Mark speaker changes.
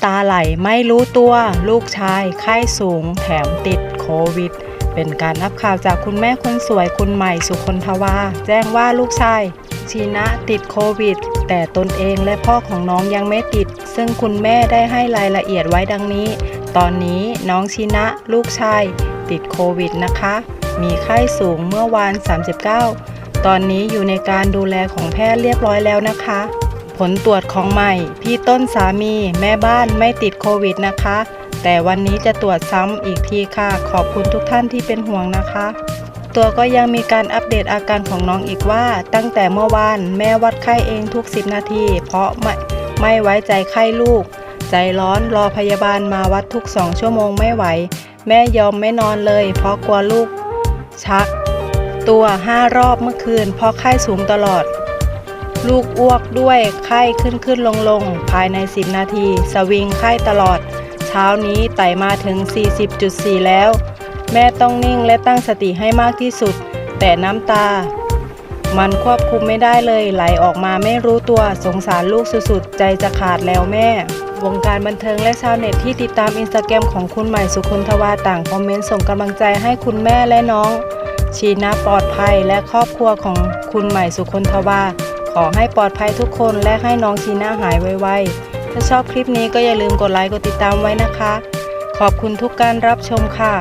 Speaker 1: ำตาไหลไม่รู้ตัวลูกชายไข้สูงแถมติดโควิด เป็นการอัพข่าวจากคุณแม่คนสวยคุณใหม่สุคนทวา แจ้งว่าลูกชายชีนะติดโควิด แต่ตนเองและพ่อของน้องยังไม่ติด ซึ่งคุณแม่ได้ให้รายละเอียดไว้ดังนี้ ตอนนี้น้องชีนะลูกชายติดโควิดนะคะ มีไข้สูงเมื่อวาน 39 ตอนนี้อยู่ในการดูแลของแพทย์เรียบร้อยแล้วนะคะ ผลตรวจของใหม่ พี่ต้นสามีแม่บ้านไม่ติดโควิดนะคะ แต่วันนี้จะตรวจซ้ำอีกทีค่ะ ขอบคุณทุกท่านที่เป็นห่วงนะคะ ตัวก็ยังมีการอัปเดตอาการของน้องอีกว่า ตั้งแต่เมื่อวานแม่วัดไข้เองทุก 10 นาที เพราะไม่ไม่ไว้ใจไข้ลูก ใจร้อนรอพยาบาลมาวัดทุกสองชั่วโมงไม่ไหว แม่ยอมไม่นอนเลย เพราะกลัวลูกชัก ตัวห้ารอบเมื่อคืนเพราะไข้สูงตลอด ลูกอ้วกด้วยไข้ขึ้นขึ้นลงลงภายใน 10 นาที สวิงไข้ตลอด เช้านี้ไต่มาถึง 40.4 แล้ว แม่ต้องนิ่งและตั้งสติให้มากที่สุด แต่น้ำตา มันควบคุมไม่ได้เลยไหลออกมาไม่รู้ตัวสงสารลูกสุดๆ ใจจะขาดแล้วแม่ วงการบันเทิงและชาวเน็ตที่ติดตามอินสตาแกรมของคุณใหม่สุคนทวาต่างคอมเมนต์ส่งกำลังใจให้คุณแม่และน้องชีนะปลอดภัยและครอบครัวของคุณใหม่สุคนทวา ขอให้ปลอดภัยทุกคนและให้น้องชีน่าหายไวๆ ถ้าชอบคลิปนี้ก็อย่าลืมกดไลค์กดติดตามไว้นะคะ ขอบคุณทุกการรับชมค่ะ